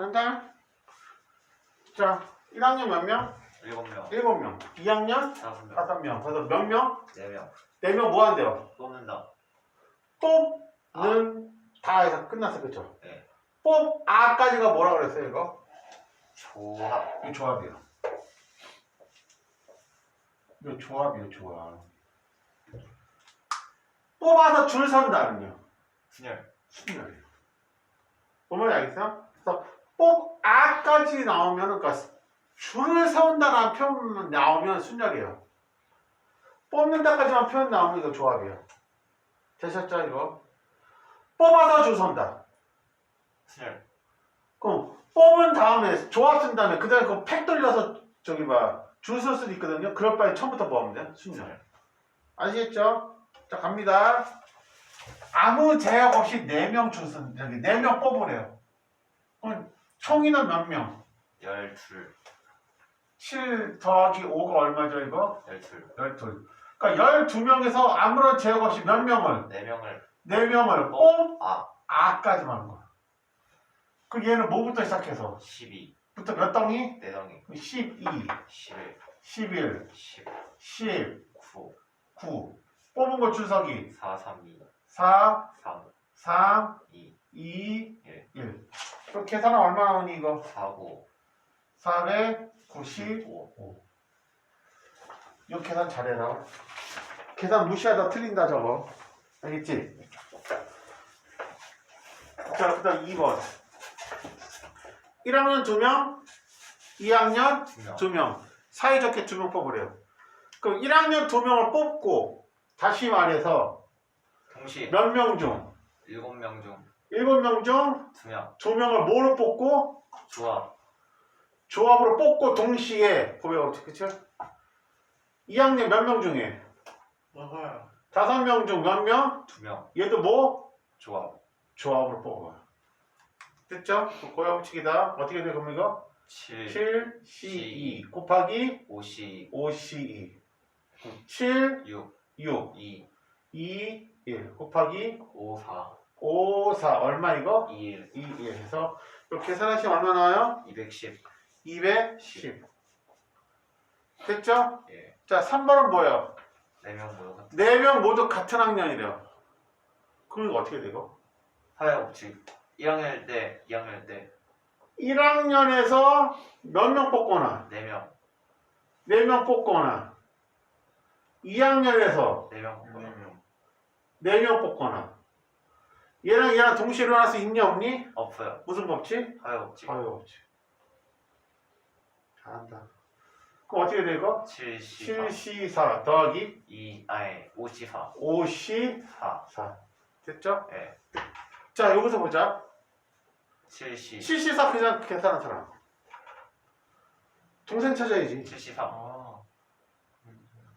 된다? 자, 1학년 몇 명? 일곱 명, 7명. 2학년? 다섯 명, 5명. 그래서 몇 명? 네 명. 4명 뭐 한대요? 뽑는다. 뽑는 다 해서 끝났어, 그쵸? 네. 뽑, 아까지가 뭐라 그랬어요, 이거? 조합. 이거 조합이에요. 이거 조합이에요, 조합. 뽑아서 줄 선다는요. 순열. 순열이에요. 뭔 말인지 알겠어? 뽑, 아까지 나오면은, 그러니까 줄을 세운다라는 표현 나오면 순열이에요. 뽑는다까지만 표현 나오면 이거 조합이에요. 되셨죠, 이거? 뽑아서 줄 선다. 순열. 그럼 뽑은 다음에 조합 쓴 다음에 그 다음에 그거 팩 돌려서 저기 봐.줄 쓸 수도 있거든요. 그럴 바에 처음부터 뭐 하면 돼? 순열. 순열. 아시겠죠? 자 갑니다. 아무 제약 없이 4명 줄 쓴, 저기 4명 뽑으래요. 그럼 총인은 몇 명? 열둘. 7 더하기 5가 얼마죠 이거? 열둘. 12. 그러니까 12명에서 아무런 제약 없이 몇 명을? 네 명을 4명을 뽑, 아. 아까지만 하는 거야. 그 얘는 뭐부터 시작해서? 십이. 부터 몇 덩이? 네 덩이. 12, 십일. 11, 십. 10, 구. 9. 뽑은 거 줄서기. 사, 삼, 이. 4, 삼, 3, 이. 2, 일. 1. 그럼 계산은 얼마 나오니 이거? 사고. 495. 오. 이거 계산 잘해라. 계산 무시하다 틀린다 저거. 알겠지? 자, 그 다음 2번. 1학년 2명, 2학년 두 명. 2명. 사이좋게 2명 뽑으래요. 그럼 1학년 2명을 뽑고, 다시 말해서 동시에 몇 명 중? 일곱 명중 7명 중두 명. 2명을 뭐로 뽑고? 조합. 조합으로 뽑고 동시에 고백 없지, 그쵸? 2학년 몇 명 중에? 먹어요. 다섯 명 중 몇 명? 두 명. 얘도 뭐? 조합. 조합으로 뽑아. 됐죠? 고야 붙이기다. 어떻게 돼, 그럼 이거? 칠. 7 C2 곱하기 오시. 5 C2. 7 육. 6 이. 2 1 곱하기 오, 사. 5 4 얼마 이거? 일. 2 1 해서 이렇게 계산하시면 얼마 나와요? 이백십. 210. 됐죠? 예. 자, 3번은 뭐예요? 네명 모여가. 4명 모두 같은 학년이래요. 그럼 이거 어떻게 되고? 사회 법칙. 1학년 때, 2학년 때 1학년에서 몇 명 뽑거나 네 명. 4명 뽑거나 2학년에서 네 명. 뽑거나. 4명 뽑거나 얘랑 얘랑 동시에 일어날 수 있냐 없니? 없어요. 무슨 법칙? 자유 없지. 자유 없지. 잘한다. 그럼 어떻게 돼 이거? 74. 4, 더하기 2, 아예 54. 54. 4. 됐죠? 예. 자 여기서 보자 74. 74 그냥 계산한 사람 동생 찾아야지 73.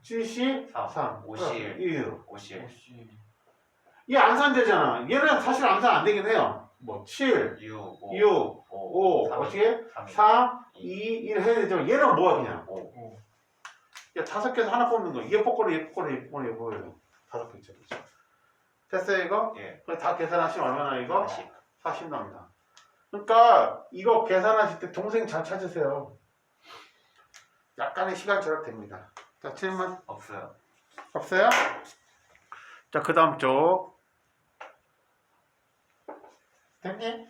74. 53. 51. 1 51. 51. 얘 암산되잖아. 얘는 사실 암산 안 되긴 해요. 뭐 7, 6, 5. 6, 5, 3, 어떻게? 3, 3, 2, 1 해야 되지만 얘는 뭐야 그냥? 5. 오. 야 다섯 개에서 하나 뽑는 거. 얘 뽑고는 얘 뽑고는 얘 뽑고는 얘 뽑고는 다섯 개 있죠. 그죠? 됐어요 이거? 예. 그럼 다 계산하시면 얼마나 이거? 40. 40 나옵니다. 그러니까 이거 계산하실 때 동생 잘 찾으세요. 약간의 시간 절약됩니다. 자 질문 없어요. 없어요? 자 그 다음 쪽 됐니?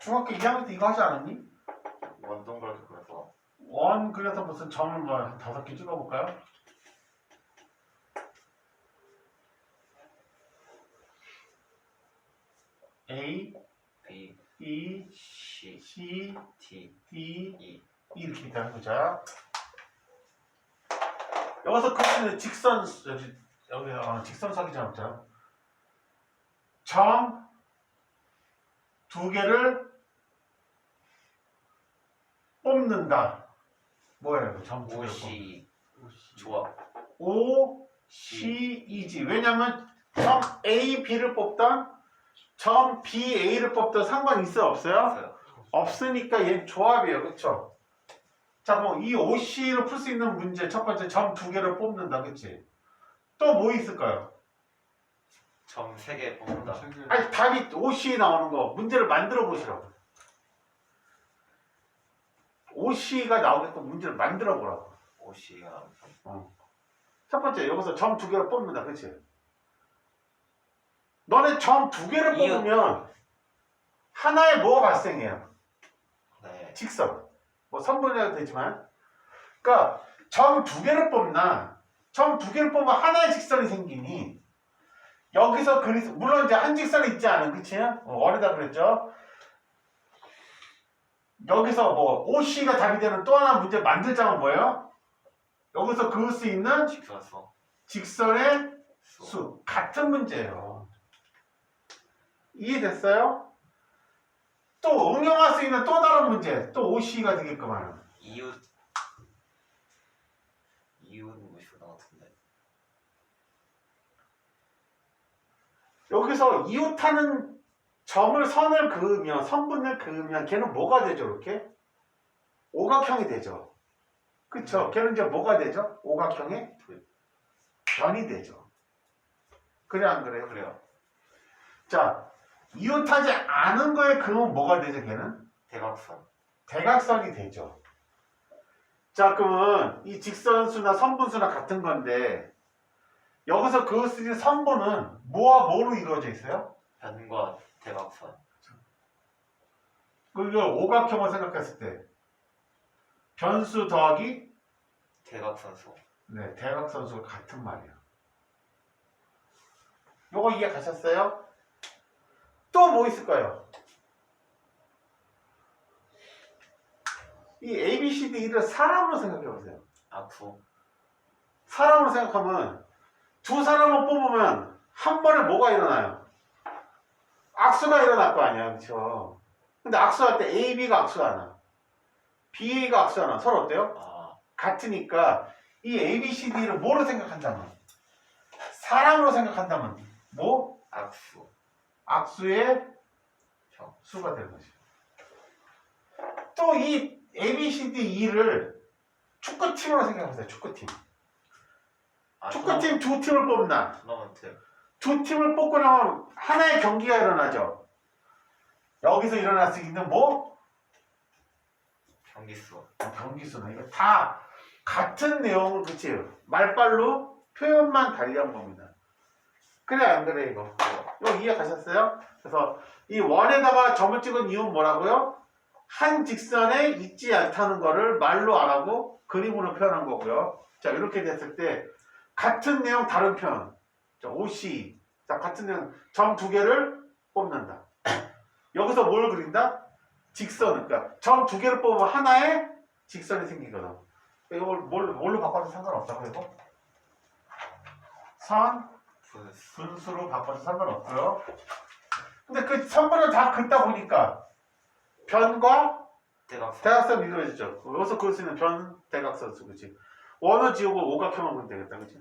중학교 2학년 때 이거 하지 않았니? 원동그랗게 그려서. 원 그래서 무슨 점을 뭐한 다섯 개 찍어볼까요? A, B, E, C, C, D, D E. 이렇게 일단 해보자. 여기서 그치는 직선 여기 여기 어, 직선석이 잡자. 점 두 개를 뽑는다. 뭐예요? 점두 5, 개를 뽑는. C, 조합. O, C, E지. 왜냐면 점 A, B를 뽑던 점 B, A를 뽑던 상관 있어요? 없어요? 없어요. 없으니까 얘 조합이에요. 그쵸? 자, 뭐, 이 OC를 풀수 있는 문제, 첫 번째 점 두 개를 뽑는다. 그치? 또 뭐 있을까요? 점 3개 뽑는다. 아니 답이 OC 나오는 거 문제를 만들어 보시라고. OC가 나오게끔 문제를 만들어 보라고. 옷이가 첫 번째 여기서 점 두 개를 뽑는다, 그렇지? 너네 점 두 개를 이유. 뽑으면 하나에 뭐가 발생해요? 네. 직선. 뭐 선분해도 되지만, 그러니까 점 두 개를 뽑나, 점 두 개를 뽑으면 하나의 직선이 생기니 여기서 그리 물론 이제 한 직선이 있지 않은 그치? 어, 어리다 그랬죠? 여기서 뭐 OC가 답이 되는 또 하나 문제 만들자면 뭐예요? 여기서 그을 수 있는 직선수. 직선의 수. 수 같은 문제예요. 이해됐어요? 또 응용할 수 있는 또 다른 문제, 또 OC가 되게끔 하는. 이웃. 이웃 무시고 나 같은데. 여기서 이웃하는 점을 선을 그으면 선분을 그으면 걔는 뭐가 되죠, 이렇게? 오각형이 되죠. 그쵸? 걔는 이제 뭐가 되죠? 오각형의 변이 되죠. 그래 안 그래요? 그래요. 자, 이웃하지 않은 거에 그으면 뭐가 되죠, 걔는? 대각선. 대각선이 되죠. 자, 그러면 이 직선수나 선분수나 같은 건데 여기서 수 있는 선분은 뭐와 뭐로 이루어져 있어요? 변과 대각선. 그걸 오각형을 생각했을 때 변수 더하기 대각선수. 네, 대각선수가 같은 말이에요. 요거 이해 가셨어요? 또 뭐 있을까요? 이 A, B, C, D, E를 사람으로 생각해 보세요. 악수. 사람으로 생각하면 두 사람을 뽑으면 한 번에 뭐가 일어나요? 악수가 일어날 거 아니야, 그렇죠? 근데 악수할 때 A, B가 악수하나, B, A가 악수하나 서로 어때요? 아. 같으니까 이 A, B, C, D를 뭐로 생각한다면? 사람으로 생각한다면 뭐? 악수. 악수의 형. 수가 되는 거지. 또이 A, B, C, D, E를 축구팀으로 생각하세요. 축구팀. 아, 축구팀 두 팀을 뽑나? 토너먼트. 두 팀을 뽑고 나면 하나의 경기가 일어나죠. 여기서 일어날 수 있는 뭐? 경기수. 경기수는 이거 다 같은 내용을 그치 말빨로 표현만 달리한 겁니다. 그래 안 그래 이거? 이거 이해 가셨어요? 그래서 이 원에다가 점을 찍은 이유는 뭐라고요? 한 직선에 있지 않다는 거를 말로 안 하고 그림으로 표현한 거고요. 자 이렇게 됐을 때 같은 내용 다른 표현. 자 OC. 자 같은 내용 점 두 개를 뽑는다. 여기서 뭘 그린다? 직선. 그러니까 점 두 개를 뽑으면 하나의 직선이 생기거든. 이걸 뭘, 뭘로 바꿔도 상관없다고 이거? 선, 분수. 분수로 바꿔도 상관없고요. 근데 그 선분을 다 긋다 보니까 변과 대각선. 대각선 이루어지죠. 여기서 그을 수 있는 변, 대각선 수, 그치? 원을 지우고 오각형을 그리면 되겠다, 그치?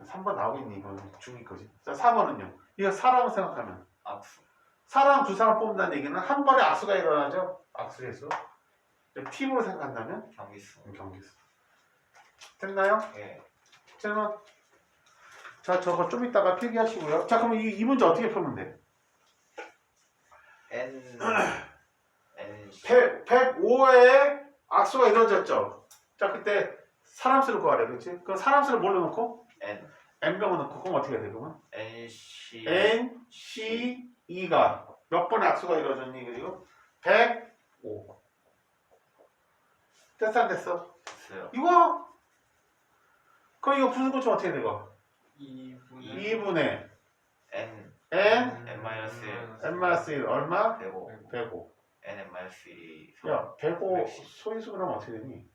3번 나오겠니, 이거 중이 거지. 자, 4번은요. 이거 사람을 생각하면. 악수. 사람 두 사람 뽑는다는 얘기는 한 번에 악수가 일어나죠? 악수의 수. 팀으로 생각한다면 경기수. 경기수. 됐나요? 예. 질문. 자, 저거 좀 이따가 필기하시고요. 자, 그러면 이, 이 문제 어떻게 풀면 돼? N. N. 100, 105에 악수가 이루어졌죠? 자, 그때 사람 수를 구하래, 그렇지? 그럼 사람 수를 뭘로 넣고? N. n병을 넣고, 그럼 어떻게 돼, 그러면? N. C. n, c, 2가 몇 번의 악수가 이루어졌니, 그리고? 105. 됐어, 안 됐어? 됐어요. 이거 그럼 이거 분수 고치면 어떻게 되고? 2분의 2분의 N. n N 마이너스 일. n 마이너스 1 얼마? 105. 105 N N 마이너스 1이. 야105 소인수 그러면 어떻게 되니?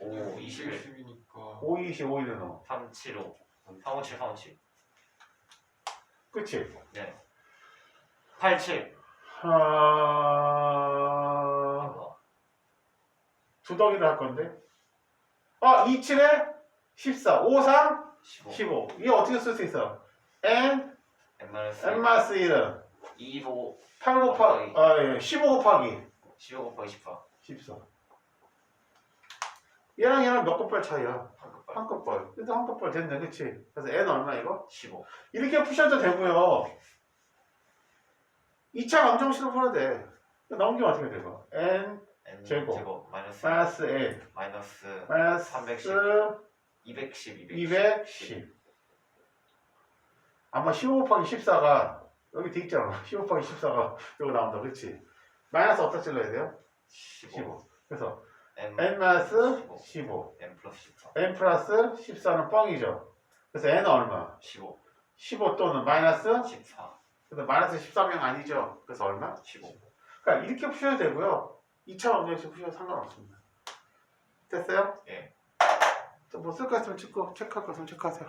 5. 21. 70이니까 5, 20, 5, 1은 너 3, 7, 5. 357, 357. 그치? 네. 87. 하... 이거. 두덩이를 할 건데 아 27에 14 5, 3, 15. 15 이게 어떻게 쓸 수 있어? n, N 마이너스 n 1. 마이너스 1은 25. 8 곱하기 아, 예, 15 곱하기 15 곱하기 14. 14 얘랑 얘랑 몇 곱할 차이야? 한꺼번에 한꺼벌. 그래도 한꺼벌 됐네, 그치? 그래서 n 얼마 이거? 15 이렇게 푸셔도 되고요. 2차 방정식으로 풀어도 돼. 넘기면 어떻게 되고? n n 제곱. 제곱 마이너스 마이너스 n 마이너스 마이너스 310. 210 210 210. 아마 15 곱하기 14가 여기 돼 있잖아. 15 곱하기 14가 여기 나온다. 그렇지? 마이너스 어디다 찔러야 돼요? 15 15. 그래서 n n 마이너스 15. 15. n 플러스 14 n 플러스 14는 뻥이죠. 그래서 n은 얼마? 15 15 또는 마이너스 14 근데 마이너스 13명 아니죠. 그래서 얼마? 15 그러니까 이렇게 푸셔도 되고요. 2차 방정식 푸셔도 상관없습니다. 됐어요? 예. 또 뭐 쓸 거 있으면 찍고 체크할 거 있으면 체크하세요.